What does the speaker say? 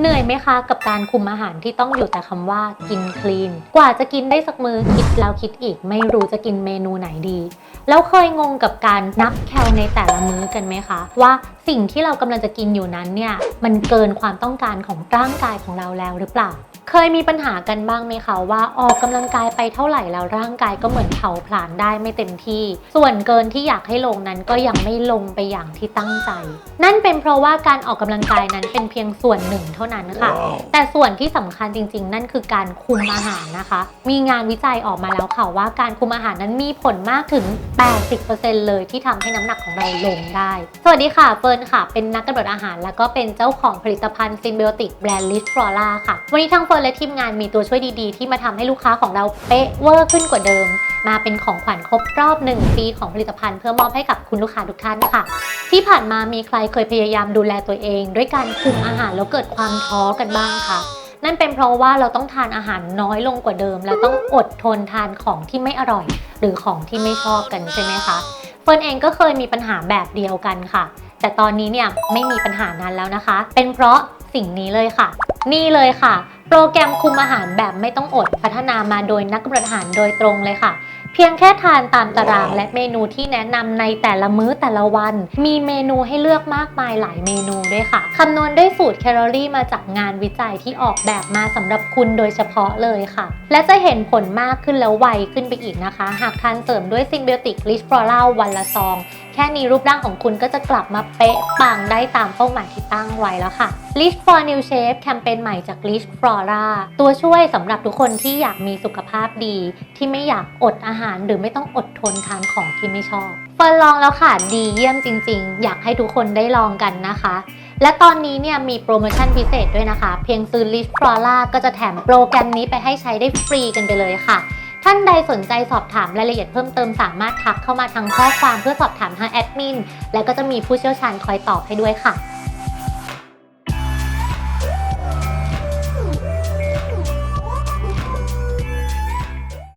เหนื่อยไหมคะกับการคุมอาหารที่ต้องอยู่แต่คำว่ากินคลีน กว่าจะกินได้สักมือคิดแล้วคิดอีกไม่รู้จะกินเมนูไหนดี แล้วเคยงงกับการนับแคลในแต่ละมื้อกันไหมคะ ว่าสิ่งที่เรากำลังจะกินอยู่นั้นเนี่ยมันเกินความต้องการของร่างกายของเราแล้วหรือเปล่า เคยมีปัญหากันบ้างไหมคะว่าออกกำลังกายไปเท่าไหร่แล้วร่างกายก็เหมือนเผาผลาญได้ไม่เต็มที่ ส่วนเกินที่อยากให้ลงนั้นก็ยังไม่ลงไปอย่างที่ตั้งใจ นั่นเป็นเพราะว่าการออกกำลังกายนั้นเป็นเพียงส่วนหนึ่งเท่านั้นค่ะ แต่ส่วนที่สำคัญจริง ๆ นั่นคือการคุมอาหารนะคะ มีงานวิจัยออกมาแล้วค่ะว่าการคุมอาหารนั้นมีผลมากถึง 80%เลยที่ทำให้น้ำหนักของเราลงได้ สวัสดีค่ะเฟิร์นค่ะ เป็นนักกำหนดอาหาร แล้วก็เป็นเจ้าของผลิตภัณฑ์ซินเบ o ติกแบรนด์ลิสฟลอร่าค่ะ วันนี้ทั้งเฟิร์นและทีมงานมีตัวช่วยดีๆ ที่มาทำให้ลูกค้าของเราเป๊ะเวอร์ขึ้นกว่าเดิม มาเป็นของขวัญครบรอบ 1 ปีของผลิตภัณฑ์เพื่อมอบให้กับคุณลูกค้าทุกท่านค่ะ ที่ผ่านมามีใครเคยพยายามดูแลตัวเอง ด้วยการคุมอาหารแล้วเกิดความท้อกันบ้างคะนั่นเป็นเพราะว่าเราต้องทานอาหารน้อยลงกว่าเดิม แล้วต้องอดทนทานของที่ไม่อร่อย หรือของที่ไม่ชอบกันใช่ไหมคะเฟิร์นเองก็เคยมีปัญหาแบบเดียวกันค่ะ แต่ตอนนี้เนี่ยไม่มีปัญหานั้นแล้วนะคะ เป็นเพราะสิ่งนี้เลยค่ะ นี่เลยค่ะ โปรแกรมคุมอาหารแบบไม่ต้องอดพัฒนามาโดยนักบริหารโดยตรงเลยค่ะเพียงแค่ทานตามตารางว้าวและเมนูที่แนะนำในแต่ละมื้อแต่ละวัน มีเมนูให้เลือกมากมายหลายเมนูด้วยค่ะคำนวณด้วยสูตรแคลอรี่มาจากงานวิจัยที่ออกแบบมาสำหรับคุณโดยเฉพาะเลยค่ะ และจะเห็นผลมากขึ้นแล้วไวขึ้นไปอีกนะคะ หากทานเสริมด้วยซิงเบ o ติกลิสฟลอร่าวันละซองแค่นี้รูปร่างของคุณก็จะกลับมาเป๊ะปังได้ตามเป้าหมายที่ตั้งไว้แล้วค่ะ List for New Shape แคมเปญใหม่จาก List Flora ตัวช่วยสำหรับทุกคนที่อยากมีสุขภาพดี ที่ไม่อยากอดอาหารหรือไม่ต้องอดทนทานของที่ไม่ชอบเฟิร์นลองแล้วค่ะดีเยี่ยมจริง ๆ อยากให้ทุกคนได้ลองกันนะคะ และตอนนี้เนี่ยมีโปรโมชั่นพิเศษด้วยนะคะ เพียงซื้อ List Flora ก็จะแถมโปรแกรมนี้ไปให้ใช้ได้ฟรีกันไปเลยค่ะท่านใดสนใจสอบถามรายละเอียดเพิ่มเติมสามารถทักเข้ามาทางข้อความเพื่อสอบถามทางแอดมิน และก็จะมีผู้เชี่ยวชาญคอยตอบให้ด้วยค่ะ